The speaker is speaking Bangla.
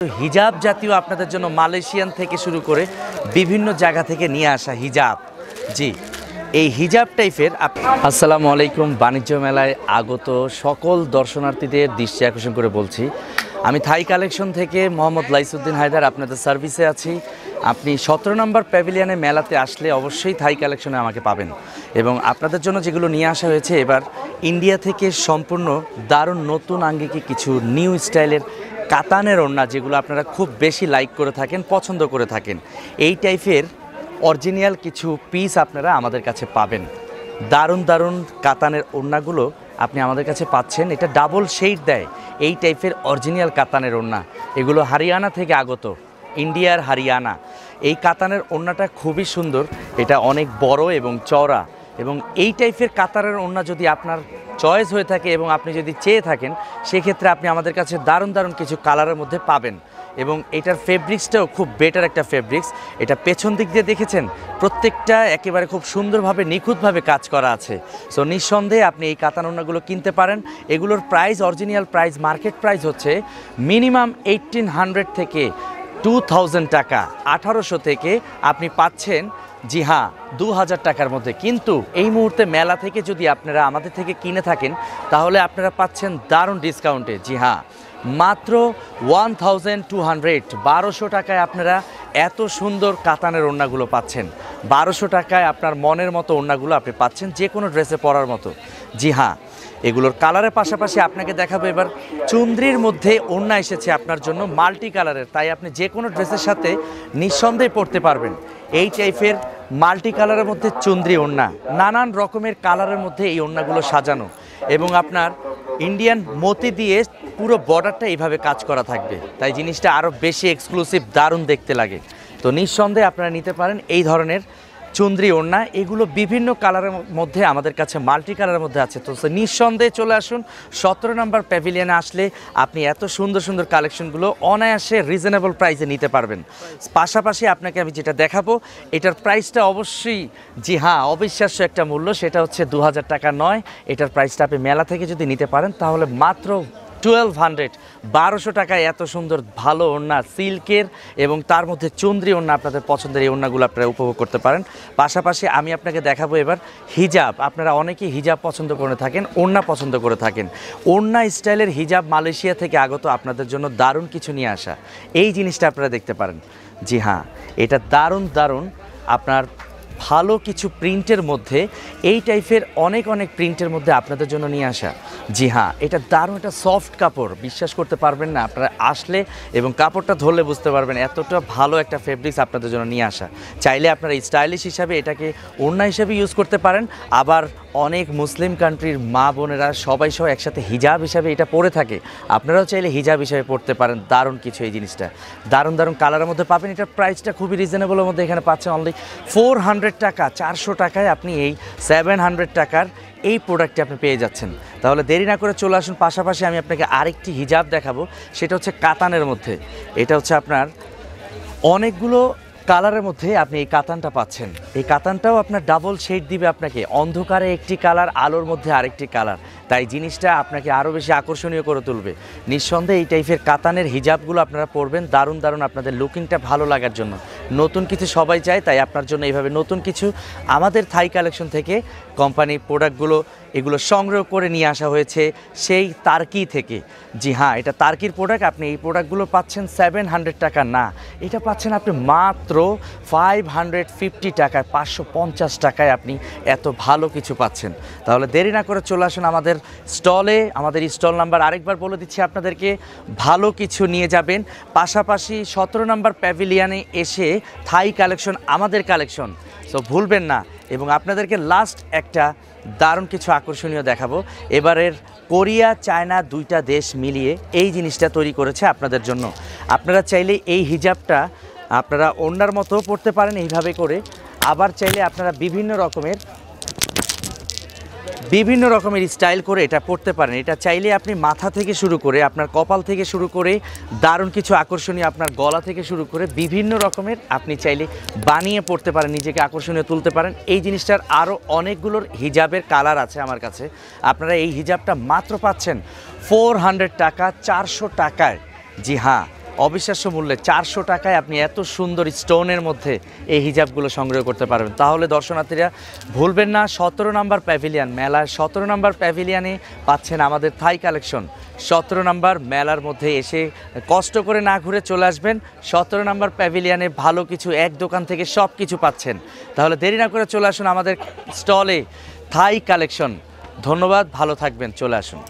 হিজাব জাতীয় আপনাদের জন্য মালয়েশিয়ান থেকে শুরু করে বিভিন্ন জায়গা থেকে নিয়ে আসা হিজাব। জি, এই হিজাব টাইপের আসসালামু আলাইকুম, বাণিজ্য মেলায় আগত সকল দর্শনার্থীদের দৃষ্টি আকর্ষণ করে বলছি। আমি থাই কালেকশন থেকে মোহাম্মদ লাইসুদ্দিন হায়দার আপনাদের সার্ভিসে আছি। আপনি সতেরো নম্বর প্যাভিলিয়নে মেলাতে আসলে অবশ্যই থাই কালেকশনে আমাকে পাবেন। এবং আপনাদের জন্য যেগুলো নিয়ে আসা হয়েছে, এবার ইন্ডিয়া থেকে সম্পূর্ণ দারুণ নতুন আঙ্গিকে কিছু নিউ স্টাইলের কাতানের ওড়না যেগুলো আপনারা খুব বেশি লাইক করে থাকেন, পছন্দ করে থাকেন, এই টাইপের অরিজিনাল কিছু পিস আপনারা আমাদের কাছে পাবেন। দারুণ দারুণ কাতানের ওড়নাগুলো আপনি আমাদের কাছে পাচ্ছেন। এটা ডাবল শেড দেয়, এই টাইপের অরিজিনাল কাতানের ওড়না। এগুলো হারিয়ানা থেকে আগত, ইন্ডিয়ার হারিয়ানা। এই কাতানের ওড়নাটা খুবই সুন্দর, এটা অনেক বড় এবং চওড়া। এবং এই টাইপের কাতারের ওড়না যদি আপনার চয়েস হয়ে থাকে এবং আপনি যদি চেয়ে থাকেন, সেক্ষেত্রে আপনি আমাদের কাছে দারুণ দারুণ কিছু কালারের মধ্যে পাবেন। এবং এটার ফেব্রিক্সটাও খুব বেটার একটা ফেব্রিক্স এটা পেছন দিক দিয়ে দেখেছেন? প্রত্যেকটা একেবারে খুব সুন্দরভাবে, নিখুঁতভাবে কাজ করা আছে। সো নিঃসন্দেহে আপনি এই কাতানোনাগুলো কিনতে পারেন। এগুলোর price original price market price হচ্ছে মিনিমাম এইটিন হান্ড্রেড থেকে টু টাকা। আঠারোশো থেকে আপনি পাচ্ছেন জি হ্যাঁ দু হাজার টাকার মধ্যে। কিন্তু এই মুহূর্তে মেলা থেকে যদি আপনারা আমাদের থেকে কিনে থাকেন, তাহলে আপনারা পাচ্ছেন দারুণ ডিসকাউন্টে জি হ্যাঁ মাত্র ওয়ান থাউজেন্ড টু হান্ড্রেড বারোশো টাকায় আপনারা এত সুন্দর কাতানের ওড়নাগুলো পাচ্ছেন। বারোশো টাকায় আপনার মনের মতো ওড়নাগুলো আপনি পাচ্ছেন যে কোনো ড্রেসে পরার মতো। জি হ্যাঁ এগুলোর কালারের পাশাপাশি আপনাকে দেখাবো এবার চুন্দ্রির মধ্যে ওড়না এসেছে আপনার জন্য, মাল্টি কালারের। তাই আপনি যে কোনো ড্রেসের সাথে নিঃসন্দেহে পরতে পারবেন। এই টাইপের মাল্টি কালারের মধ্যে চুন্দ্রি ওড়না, নানান রকমের কালারের মধ্যে এই ওড়নাগুলো সাজানো এবং আপনার ইন্ডিয়ান মতি দিয়ে পুরো বর্ডারটা এইভাবে কাজ করা থাকবে। তাই জিনিসটা আরও বেশি এক্সক্লুসিভ দারুণ দেখতে লাগে। তো নিঃসন্দেহে আপনারা নিতে পারেন এই ধরনের চুন্দ্রি ওড়না, এগুলো বিভিন্ন কালারের মধ্যে আমাদের কাছে মাল্টি কালারের মধ্যে আছে। তো নিঃসন্দেহে চলে আসুন, সতেরো নম্বর প্যাভিলিয়নে আসলে আপনি এত সুন্দর সুন্দর কালেকশনগুলো অনায়াসে রিজনেবল প্রাইসে নিতে পারবেন। পাশাপাশি আপনাকে আমি যেটা দেখাবো, এটার প্রাইসটা অবশ্যই, জি হ্যাঁ অবিশ্বাস্য একটা মূল্য, সেটা হচ্ছে দু হাজার টাকা নয়। এটার প্রাইসটা আপনি মেলা থেকে যদি নিতে পারেন, তাহলে মাত্র টুয়েলভ হান্ড্রেড বারোশো টাকায় এত সুন্দর ভালো ওড়না সিল্কের এবং তার মধ্যে চন্দ্রী ওড়না আপনাদের পছন্দের এই ওড়নাগুলো আপনারা উপভোগ করতে পারেন। পাশাপাশি আমি আপনাকে দেখাবো এবার হিজাব। আপনারা অনেকেই হিজাব পছন্দ করে থাকেন, ওড়না পছন্দ করে থাকেন। ওড়না স্টাইলের হিজাব মালয়েশিয়া থেকে আগত আপনাদের জন্য দারুণ কিছু নিয়ে আসা। এই জিনিসটা আপনারা দেখতে পারেন। জি হ্যাঁ এটা দারুণ দারুণ। আপনার ভালো কিছু প্রিন্টের মধ্যে, এই টাইপের অনেক অনেক প্রিন্টের মধ্যে আপনাদের জন্য নিয়ে আসা। জি হ্যাঁ এটা দারুণ একটা সফট কাপড়, বিশ্বাস করতে পারবেন না আপনারা আসলে এবং কাপড়টা ধরলে বুঝতে পারবেন এতটা ভালো একটা ফেব্রিক্স আপনাদের জন্য নিয়ে আসা। চাইলে আপনারা স্টাইলিশ হিসাবে এটাকে ওড়না হিসাবে ইউজ করতে পারেন, আবার অনেক মুসলিম কান্ট্রির মা বোনেরা সবাই সহ একসাথে হিজাব হিসাবে এটা পরে থাকে। আপনারাও চাইলে হিজাব হিসাবে পড়তে পারেন, দারুণ কিছু এই জিনিসটা। দারুণ দারুণ কালারের মধ্যে পাবেন, এটার প্রাইসটা খুবই রিজনেবলের মধ্যে এখানে পাচ্ছেন অনলি ফোর হান্ড্রেড টাকা, চারশো টাকায় আপনি এই সেভেন হান্ড্রেড টাকার এই প্রোডাক্টটি আপনি পেয়ে যাচ্ছেন। তাহলে দেরি না করে চলে আসুন, পাশাপাশি আমি আপনাকে আরেকটি হিজাব দেখাবো, সেটা হচ্ছে কাতানের মধ্যে। এটা হচ্ছে আপনার অনেকগুলো কালারের মধ্যে আপনি এই কাতানটা পাচ্ছেন। এই কাতানটাও আপনার ডাবল শেড দিবে আপনাকে। অন্ধকারে একটি কালার, আলোর মধ্যে আরেকটি কালার। তাই জিনিসটা আপনাকে আরও বেশি আকর্ষণীয় করে তুলবে। নিঃসন্দেহে এই টাইপের কাতানের হিজাবগুলো আপনারা পরবেন। দারুণ দারুণ আপনাদের লুকিংটা ভালো লাগার জন্য। নতুন কিছু সবাই চায়, তাই আপনার জন্য এইভাবে নতুন কিছু আমাদের থাই কালেকশন থেকে কোম্পানির প্রোডাক্টগুলো, এগুলো সংগ্রহ করে নিয়ে আসা হয়েছে সেই তার্কি থেকে। জি হ্যাঁ এটা তার্কির প্রোডাক্ট, আপনি এই প্রোডাক্টগুলো পাচ্ছেন সেভেন হান্ড্রেড টাকা। না, এটা পাচ্ছেন আপনি মাত্র ফাইভ হান্ড্রেড ফিফটি টাকায়, পাঁচশো পঞ্চাশ টাকায় আপনি এত ভালো কিছু পাচ্ছেন। তাহলে দেরি না করে চলে আসুন আমাদের স্টলে। আমাদের স্টল নাম্বার আরেকবার বলে দিচ্ছি আপনাদেরকে, ভালো কিছু নিয়ে যাবেন। পাশাপাশি সতেরো নম্বর প্যাভিলিয়ানে এসে থাই কালেকশন, আমাদের কালেকশন। সো ভুলবেন না। এবং আপনাদেরকে লাস্ট একটা দারুণ কিছু আকর্ষণীয় দেখাবো। এবারের কোরিয়া, চায়না দুইটা দেশ মিলিয়ে এই জিনিসটা তৈরি করেছে আপনাদের জন্য। আপনারা চাইলে এই হিজাবটা আপনারা অন্যার মতো পড়তে পারেন এইভাবে করে। আবার চাইলে আপনারা বিভিন্ন রকমের বিভিন্ন রকমের স্টাইল করে এটা পড়তে পারেন। এটা চাইলে আপনি মাথা থেকে শুরু করে, আপনার কপাল থেকে শুরু করে, দারুণ কিছু আকর্ষণীয় আপনার গলা থেকে শুরু করে, বিভিন্ন রকমের আপনি চাইলে বানিয়ে পড়তে পারেন, নিজেকে আকর্ষণীয় তুলতে পারেন। এই জিনিসটার আরও অনেকগুলোর হিজাবের কালার আছে আমার কাছে। আপনারা এই হিজাবটা মাত্র পাচ্ছেন। ফোর টাকা, চারশো টাকায়। জি হ্যাঁ। অবিশ্বাস্য মূল্যে চারশো টাকায় আপনি এত সুন্দর স্টোনের মধ্যে এই হিজাবগুলো সংগ্রহ করতে পারবেন। তাহলে দর্শনার্থীরা, ভুলবেন না, সতেরো নম্বর প্যাভিলিয়ান মেলায় সতেরো নম্বর প্যাভিলিয়ানে পাচ্ছেন আমাদের থাই কালেকশন। সতেরো নম্বর মেলার মধ্যে এসে কষ্ট করে না ঘুরে চলে আসবেন, সতেরো নম্বর প্যাভিলিয়ানে ভালো কিছু এক দোকান থেকে সব কিছু পাচ্ছেন। তাহলে দেরি না করে চলে আসুন আমাদের স্টলে থাই কালেকশন। ধন্যবাদ, ভালো থাকবেন, চলে আসুন।